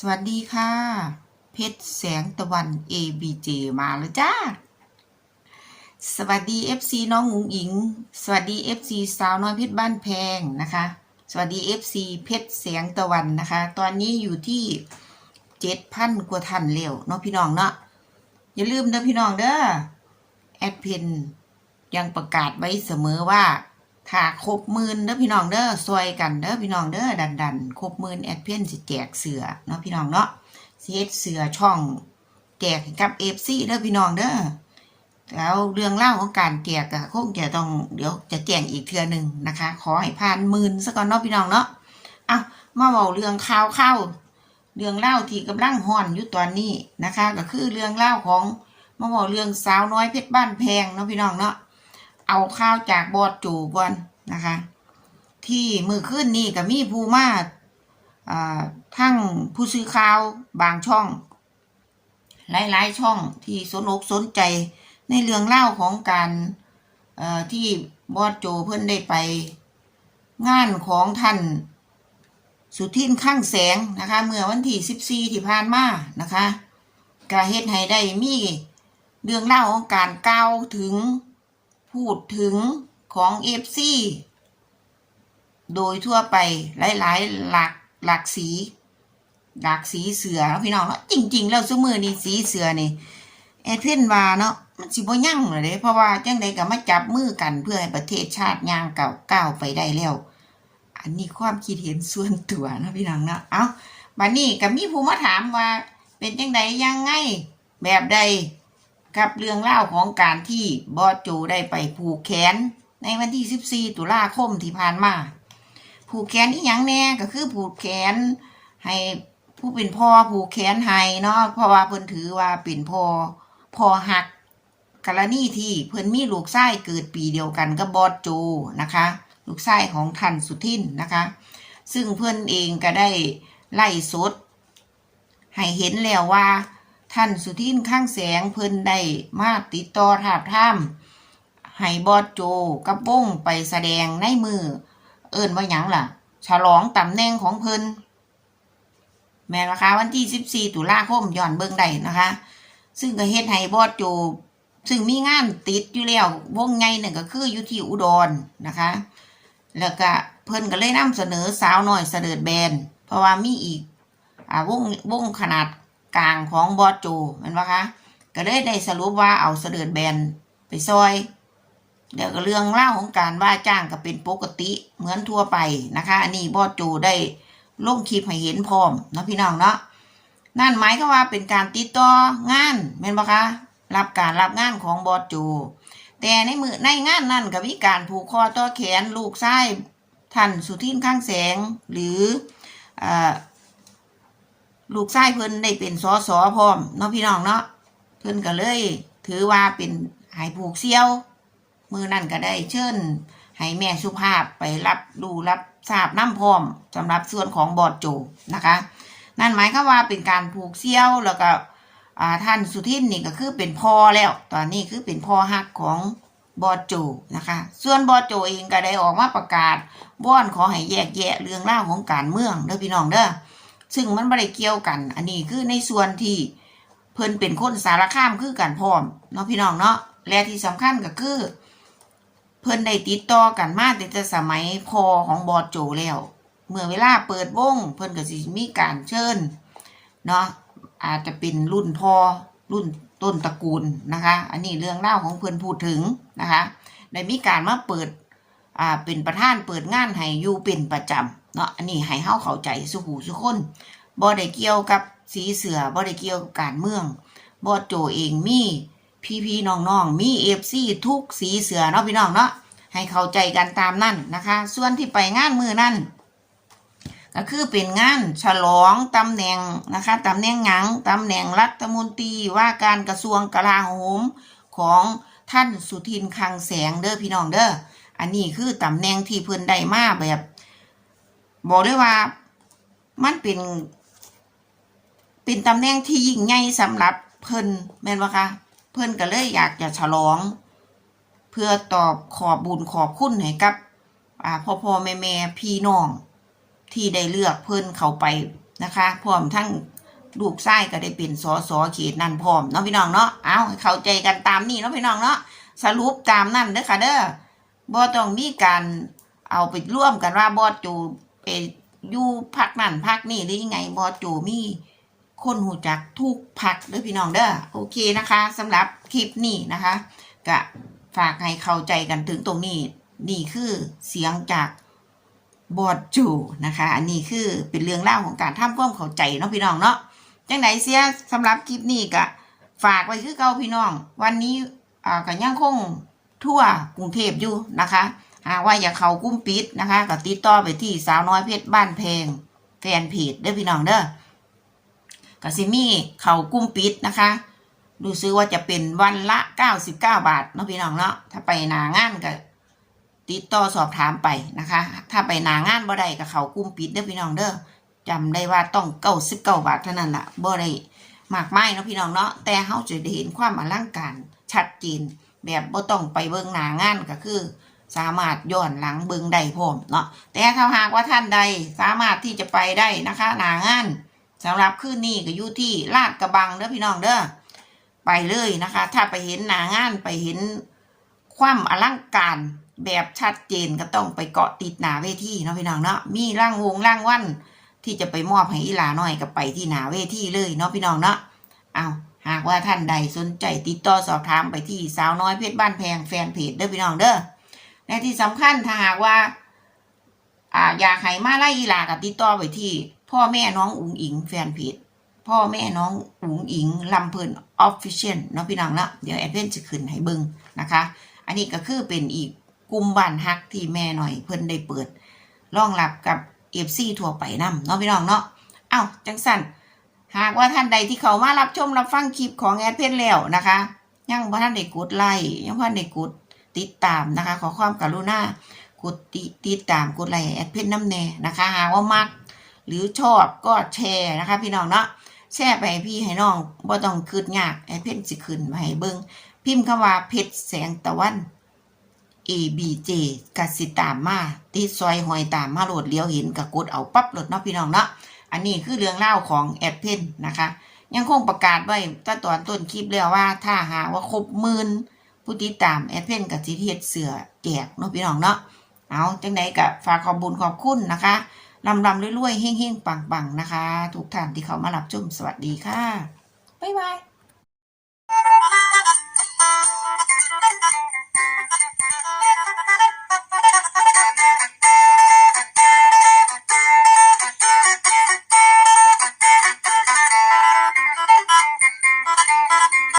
สวัสดีค่ะ เพชรแสงตะวัน ABJ มาแล้วจ้า สวัสดี FC น้องหงหญิง สวัสดี FC สาวน้อยเพชรบ้านแพงนะคะ สวัสดี FC เพชรแสงตะวันนะคะ ตอนนี้อยู่ที่เจ็ดพันกว่าทันเร็วเนาะพี่น้องเนาะอย่าลืมเด้อพี่น้องเด้อแอดเพนยังประกาศไว้เสมอว่า ถ้าครบหมื่นเด้อพี่น้องเด้อซอยกันเด้อพี่น้องเด้อดันดันครบหมื่นแอดเพนสิแจกเสือเนาะพี่น้องเนาะสิเฮ็ดเสือช่องแจกกับเอฟซีเด้อพี่น้องเด้อแล้วเรื่องเล่าของการแจกอะคงจะต้องเดี๋ยวจะแจ้งอีกเทื่อหนึ่งนะคะ ขอให้ผ่านหมื่นซะก่อนเนาะพี่น้องเนาะเอะมาเว้าเรื่องข่าวเข้าเรื่องเล่าที่กำลังฮ้อนอยู่ตอนนี้นะคะ ก็คือเรื่องเล่าของมาเว้าเรื่องสาวน้อยเพชรบ้านแพงเนาะพี่น้องเนาะ เอาข้าวจากบอดจูก่อนนะคะ ที่มือขึ้นนี่ก็มีผู้มาอ่าทั้งผู้ซื้อข่าวบางช่อง หลายๆช่องที่สนอกสนใจในเรื่องเล่าของการที่บอดโจเพิ่นได้ไป งานของท่านสุทินข้างแสงนะคะ เมื่อวันที่ 14 ที่ผ่านมานะคะก็เฮ็ดให้ได้มีเรื่องเล่าของการกล่าวถึง พูดถึงของเอฟซีโดยทั่วไปหลายๆ หลากหลากสี หลากสีเสือนะพี่น้องเนาะจริง ๆ แล้วสมือนี่สีเสือนี่แอดเพนว่าเนาะมันสิบ่ยั่งเลยเด้เพราะว่าจังใดก็มาจับมือกันเพื่อให้ประเทศชาติย่างเก่าก้าวไปได้แล้ว อันนี้ความคิดเห็นส่วนตัวนะพี่น้องเนาะเอาบัดนี้ก็มีผู้มาถามว่า เป็นจังใดยังไงแบบใด กับเรื่องเล่าของการที่บอสโจได้ไปผูกแขน ในวันที่ 14 ตุลาคมที่ผ่านมา ผูกแขนอีหยังแน่ก็คือผูกแขนให้ผู้เป็นพ่อผูกแขนให้เนาะเพราะว่าเพิ่นถือว่าเป็นพ่อพ่อหักกรณีที่เพิ่นมีลูกชายเกิดปีเดียวกันกับบอสโจนะคะ ลูกชายของท่านสุทินนะคะ ซึ่งเพิ่อนเองก็ได้ไล่สดให้เห็นแล้วว่า ท่านสุทินข้างแสงเพิ่นได้มาติดต่อถาบท่ามให้บอสโจกับวงไปแสดงในมือ เอิ้นว่าหยังล่ะ ฉลองตำแหน่งของเพิ่นแม่นนะคะวันที่ 14 ตุลาคมย้อนเบิ่งได้นะคะ ซึ่งก็เฮ็ดให้บอสโจ ซึ่งมีงานติดอยู่แล้ววงใหนั่นก็คืออยู่ที่อุดรนะคะ แล้วก็เพิ่นก็เลยนำเสนอสาวหน้อยเสดิร์ดแบนเพราะว่ามีอีกอ่าวงวงขนาด กลางของบอสโจแมันปะคะก็เลยได้สรุปว่าเอาเสด็จแบนไปซอย เดี๋ยวก็เรื่องเล่าของการว่าจ้างก็เป็นปกติเหมือนทั่วไปนะคะ อันนี้บอสโจได้ลงคลิปให้เห็นพร้อมนะพี่น้องเนาะนั่นหมายก็ว่าเป็นการติดต่องานแม่นปะคะรับการรับงานของบอสโจแต่ในมือในงานนั่นก็มีการผูกคอต่อแขนลูกชายท่านสุทินข้างแสง หรืออ่า ลูกชายเพิ่นได้เป็นสอสอพร้อมเนาะพี่น้องเนาะเพิ่นก็เลย ถือว่าเป็นหายผูกเซี่ยว มือนั่นก็ได้เชิญให้แม่สุภาพไปรับดูรับทราบน้ำพร้อมสำหรับส่วนของบอดโจนะคะ นั่นหมายความว่าเป็นการผูกเซี่ยวแล้วก็ท่านสุทินนี่ก็คือเป็นพ่อแล้ว ตอนนี้คือเป็นพ่อฮักของบอดโจนะคะ ส่วนบอดโจเองก็ได้ออกมาประกาศว่อนขอให้แยกแยะเรื่องเล่าวของการเมืองเด้อพี่น้องเด้อ ซึ่งมันไม่ได้เกี่ยวกัน อันนี้คือในส่วนที่เพิ่นเป็นคนสารข้ามคือกันพร้อมเนาะพี่น้องเนาะและที่สำคัญก็คือ เพิ่นได้ติดต่อกันมาตั้งแต่สมัยพอของบอสโจแล้ว เมื่อเวลาเปิดวงเพิ่นก็สิมีการเชิญเนาะอาจจะเป็นรุ่นพอรุ่นต้นตระกูลนะคะ อันนี้เรื่องเล่าของเพิ่นพูดถึงนะคะได้มีการมาเปิดอ่าเป็นประธานเปิดงานให้อยู่เป็นประจำ เนาะอันนี้ให้เฮาเข้าใจสุหูสุคนบ่ได้เกี่ยวกับสีเสือบ่ได้เกี่ยวกับการเมืองบอโจเองมีพี่พี่ๆน้องๆมีเอฟซีทุกสีเสือเนาะพี่น้องเนาะให้เข้าใจกันตามนั่นนะคะ ส่วนที่ไปงานมือนั่นก็คือเป็นงานฉลองตำแหน่งนะคะตำแหน่งหยังตำแหน่งรัฐมนตรีว่าการกระทรวงกลาโหมของท่านสุทินคังแสงเด้อพี่น้องเด้ออันนี้คือตำแหน่งที่เพิ่นได้มาแบบ บอกได้ว่า มันเป็นเป็นตำแหน่งที่ยิ่งใหญ่สำหรับเพิ่นแม่นบ่คะเพิ่นก็เลยอยากจะฉลอง เพื่อตอบขอบบุญขอบคุณให้กับพ่อพ่อแม่แม่พี่น้อง ที่ได้เลือกเพิ่นเข้าไปนะคะพร้อมทั้งลูกไส้ก็ได้เป็นสอสอเขตนั่นพร้อมเนาะพี่น้องเนาะเอาเข้าใจกันตามนี้เนาะพี่น้องเนาะสรุปตามนั่นเด้อค่ะเด้อบ่ต้องมีการเอาไปร่วมกันว่าบอสจู ไปอยู่พักนั่นพักนี่หรือยังไงบอสจูมีคนหูจักทุกพักเด้อพี่น้องเด้อโอเคนะคะสำหรับคลิปนี้นะคะก็ฝากให้เข้าใจกันถึงตรงนี้นี่คือเสียงจากบอดจูนะคะ อันนี้คือเป็นเรื่องเล่าของการทำความเข้าใจเนาะพี่น้องเนาะจังไหนเสียสำหรับคลิปนี้ก็ฝากไว้คือเก่าพี่น้อง วันนี้อ่าก็ยังคงทั่วกรุงเทพอยู่นะคะ หากว่าอยากเขากุ้มปิดนะคะก็ติดต่อไปที่สาวน้อยเพชรบ้านแพงแฟนเพจเด้อพี่น้องเด้อกสิมี่เขากุ้มปิดนะคะดูซื้อว่าจะเป็นวันละ99บาทเนาะพี่น้องเนาะถ้าไปนางานก็ติดต่อสอบถามไปนะคะ ถ้าไปนางานบ่ได้กับเขากุ้มปิดเด้อพี่น้องเด้อจำได้ว่าต้อง99บเก้าบาทเท่านั้นละบ่ได้มากไม้เนาะพี่น้องเนาะแต่เฮาจะได้เห็นความอลังการชัดเจนแบบบ่ต้องไปเบิ่งหนางานก็คือ สามารถย้อนหลังเบิงได้พร้อมเนาะแต่ถ้าหากว่าท่านใดสามารถที่จะไปได้นะคะหนางานสำหรับคืนนี้ก็อยู่ที่ลาดกระบังเด้อพี่น้องเด้อไปเลยนะคะ ถ้าไปเห็นหนางานไปเห็นความอลังการแบบชัดเจนก็ต้องไปเกาะติดหนาเวทีเนาะพี่น้องเนาะมีร่างวงร่างวันที่จะไปมอบให้อีหลาหน่อยก็ไปที่หนาเวทีเลยเนาะพี่น้องเนาะเอาหากว่าท่านใดสนใจติดต่อสอบถามไปที่สาวน้อยเพชรบ้านแพงแฟนเพจเด้อพี่น้องเด้อ และที่สำคัญถ้าหากว่าอ่าอยากให้มาไล่อีหลากับติดต่อไปที่ พ่อแม่น้องอุ๋งอิงแฟนเพจพ่อแม่น้องอุ๋งอิงลำเพลินออฟฟิเชียลเนาะพี่น้องเนะเดี๋ยวแอดเวนจะขึ้นให้เบิ่งนะคะ อันนี้ก็คือเป็นอีกกลุ่มบ้านฮักที่แม่หน่อยเพิ่นได้เปิดรองรับกับเอฟซีทั่วไปนํเนาะพี่น้องเนาะเอ้าจังสันหากว่าท่านใดที่เขามารับชมรับฟังคลิปของแอดเพนแล้วนะคะ ยังบ่ท่านได้กดไลค์ยังบ่ท่านได้กด ติดตามนะคะ ขอความกรุณากดติติดตามกดไลค์แอดเพนน้ำแน่นะคะ หากว่ามัก หรือชอบก็แชร์นะคะ พี่น้องเนาะแชร์ไปให้พี่ให้น้องบ่ต้องคืดยากแอดเพนสิขึ้นมาให้เบิ่งพิมพ์คำว่าเพชรแสงตะวัน ABJ กสิตามมาติดซอยหอยตามมาโหลดเลี้ยวเห็นกับกดเอาปั๊บโหลดเนาะพี่น้องเนาะอันนี้คือเรื่องเล่าของแอดเพนนะคะ ยังคงประกาศไว้ตั้งตอนต้นคลิปแล้วว่าถ้าหาว่าครบหมื่น ผู้ติดตามแอดเพนกับจีเฮ็ดเสือแจกเนาะพี่น้องเนาะเอาจังไหนกับฝากขอบบุญขอบคุณนะคะลำลำรวยๆเฮ้งๆปังๆนะคะ ทุกท่านที่เขามารับชมสวัสดีค่ะบ๊ายบาย